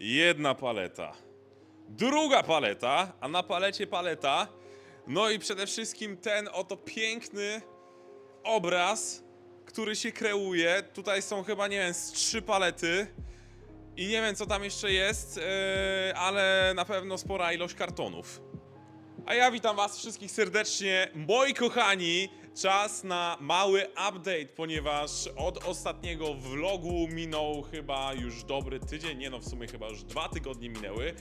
jedna paleta, druga paleta, a na palecie paleta. No i przede wszystkim ten oto piękny obraz, który się kreuje. Tutaj są chyba, nie wiem, z trzy palety. I nie wiem, co tam jeszcze jest, yy, ale na pewno spora ilość kartonów. A ja witam Was wszystkich serdecznie, moi kochani. Czas na mały update, ponieważ od ostatniego vlogu minął chyba już dobry tydzień, nie no w sumie chyba już dwa tygodnie minęły,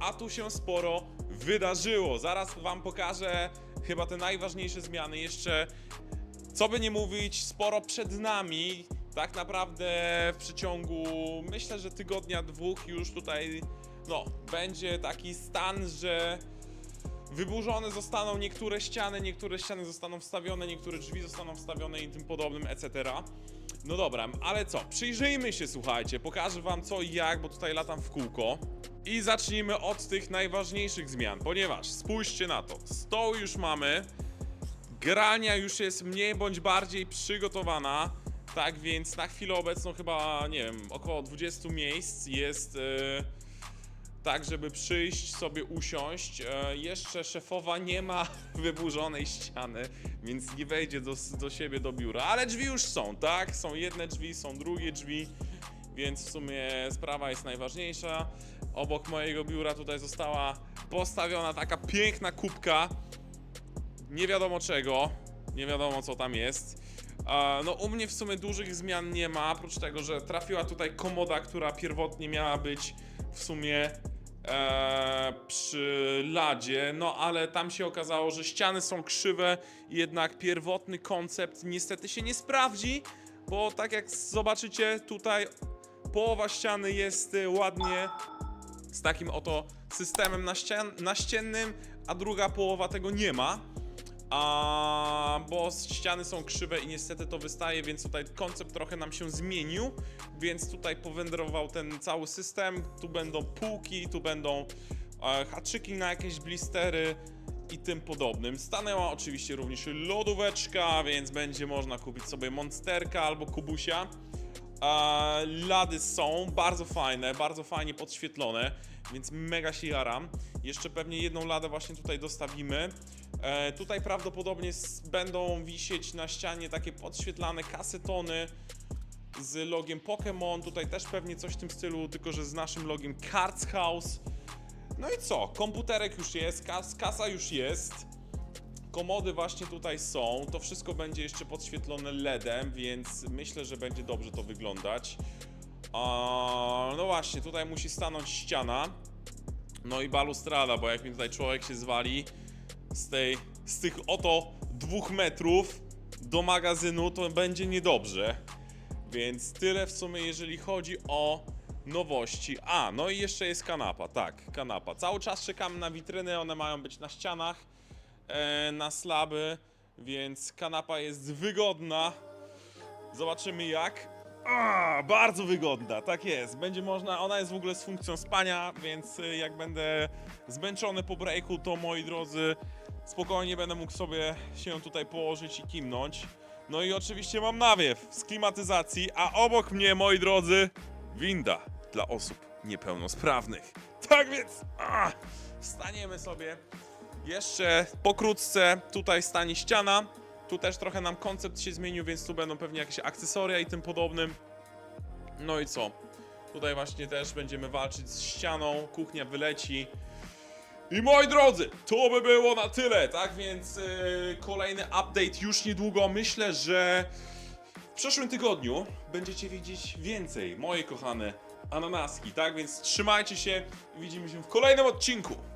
a tu się sporo wydarzyło. Zaraz Wam pokażę chyba te najważniejsze zmiany. Jeszcze, co by nie mówić, sporo przed nami. Tak naprawdę w przeciągu, myślę, że tygodnia, dwóch już tutaj, no, będzie taki stan, że Wyburzone zostaną niektóre ściany, niektóre ściany zostaną wstawione, niektóre drzwi zostaną wstawione i tym podobnym, etc. No dobra, ale co? Przyjrzyjmy się, słuchajcie, pokażę wam co i jak, bo tutaj latam w kółko. I zacznijmy od tych najważniejszych zmian, ponieważ spójrzcie na to. Stoł już mamy, grania już jest mniej bądź bardziej przygotowana. Tak więc na chwilę obecną chyba, nie wiem, około 20 miejsc jest... Yy tak, żeby przyjść sobie usiąść. E, jeszcze szefowa nie ma wyburzonej ściany, więc nie wejdzie do, do siebie do biura, ale drzwi już są, tak? Są jedne drzwi, są drugie drzwi, więc w sumie sprawa jest najważniejsza. Obok mojego biura tutaj została postawiona taka piękna kubka, nie wiadomo czego, nie wiadomo co tam jest. E, No u mnie w sumie dużych zmian nie ma, oprócz tego, że trafiła tutaj komoda, która pierwotnie miała być w sumie e, przy ladzie, no ale tam się okazało, że ściany są krzywe, jednak pierwotny koncept niestety się nie sprawdzi, bo tak jak zobaczycie tutaj połowa ściany jest e, ładnie z takim oto systemem naścian, naściennym, a druga połowa tego nie ma. A, bo ściany są krzywe i niestety to wystaje, więc tutaj koncept trochę nam się zmienił, więc tutaj powędrował ten cały system. Tu będą półki, tu będą e, haczyki na jakieś blistery i tym podobnym. Stanęła oczywiście również lodóweczka, więc będzie można kupić sobie monsterka albo kubusia. E, lady są bardzo fajne, bardzo fajnie podświetlone, więc mega się jaram. Jeszcze pewnie jedną ladę właśnie tutaj dostawimy. E, tutaj prawdopodobnie będą wisieć na ścianie takie podświetlane kasetony z logiem Pokémon. Tutaj też pewnie coś w tym stylu, tylko że z naszym logiem Cards House. No i co? Komputerek już jest, kas kasa już jest. Komody właśnie tutaj są. To wszystko będzie jeszcze podświetlone LEDem, więc myślę, że będzie dobrze to wyglądać. No właśnie, tutaj musi stanąć ściana. No i balustrada, bo jak mi tutaj człowiek się zwali z tej, z tych oto dwóch metrów do magazynu, to będzie niedobrze. Więc tyle w sumie, jeżeli chodzi o nowości. A, no i jeszcze jest kanapa, tak, kanapa. Cały czas czekamy na witryny, one mają być na ścianach, e, na slaby, więc kanapa jest wygodna. Zobaczymy jak. A, bardzo wygodna, tak jest. Będzie można, ona jest w ogóle z funkcją spania, więc y, jak będę zmęczony po breaku, to moi drodzy, spokojnie będę mógł sobie się tutaj położyć i kimnąć. No i oczywiście mam nawiew z klimatyzacji, a obok mnie, moi drodzy, winda dla osób niepełnosprawnych. Tak więc, a, wstaniemy sobie. Jeszcze pokrótce tutaj stanie ściana. Tu też trochę nam koncept się zmienił, więc tu będą pewnie jakieś akcesoria i tym podobnym. No i co? Tutaj właśnie też będziemy walczyć z ścianą, kuchnia wyleci. I moi drodzy, to by było na tyle, tak więc yy, kolejny update już niedługo. Myślę, że w przyszłym tygodniu będziecie widzieć więcej, moje kochane ananaski, tak więc trzymajcie się widzimy się w kolejnym odcinku.